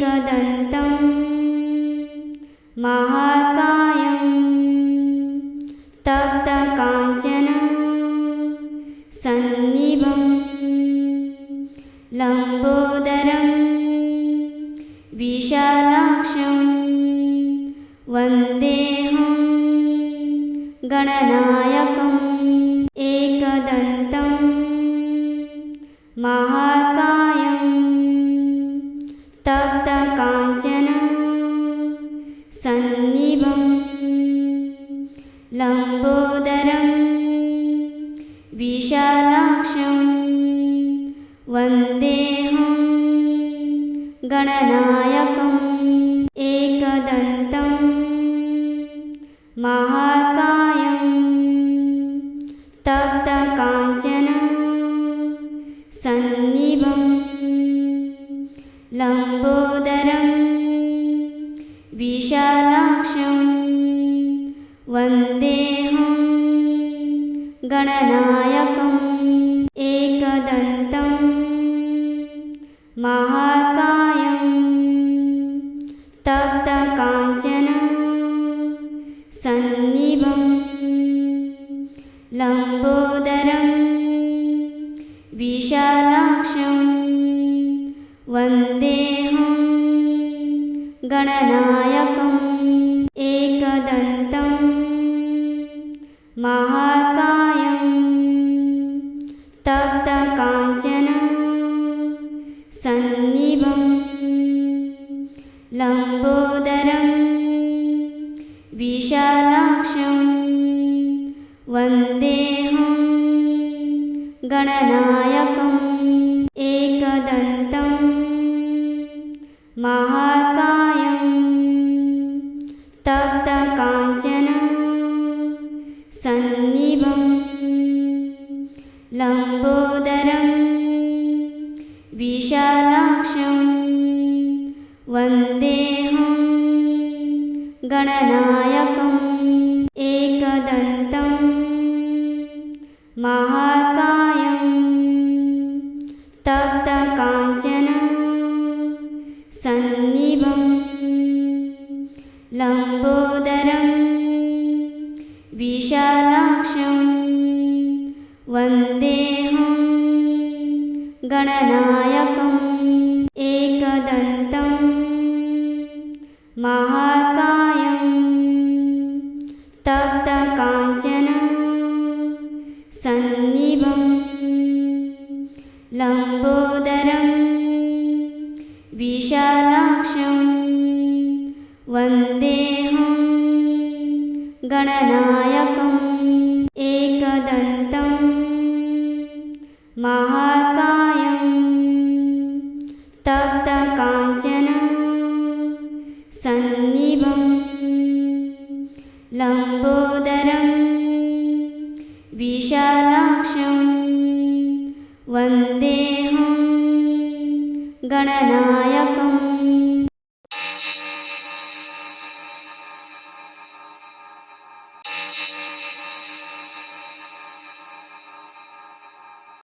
एकदन्तं महाकायं तप्तकाञ्चन। सन्निभं लम्बोदरं विशालाक्षं वन्देऽहं गणनायकम्। एकदन्तं सन्निभं लम्बोदरं विशालाक्षं वन्देऽहं गणनायकम् एकदन्तं महाकायं तप्तकाञ्चन विशालाक्षं वन्देऽहं गणनायकम्। एकदन्तं महाकायं तप्तकाञ्चन सन्निभं लम्बोदरं विशालाक्षं गणनायकम्। एकदन्तं। महाकायं तप्तकाञ्चन। सन्निभं लम्बोदरं विशालाक्षं वन्देऽहं गणनायकम्। एकदन्तं। महाकायं सन्निभं लम्बोदरं विशालाक्षं वन्देऽहं गणनायकम् विशालाक्षं वन्देऽहं गणनायकम् एकदन्तं महाकायं तप्तकाञ्चन सन्निभं लम्बोदरं विशालाक्षं गणनायकम्। एकदन्तं। महाकायं तप्तकाञ्चन। सन्निभं लम्बोदरं विशालाक्षं वन्देऽहं गणनायकम्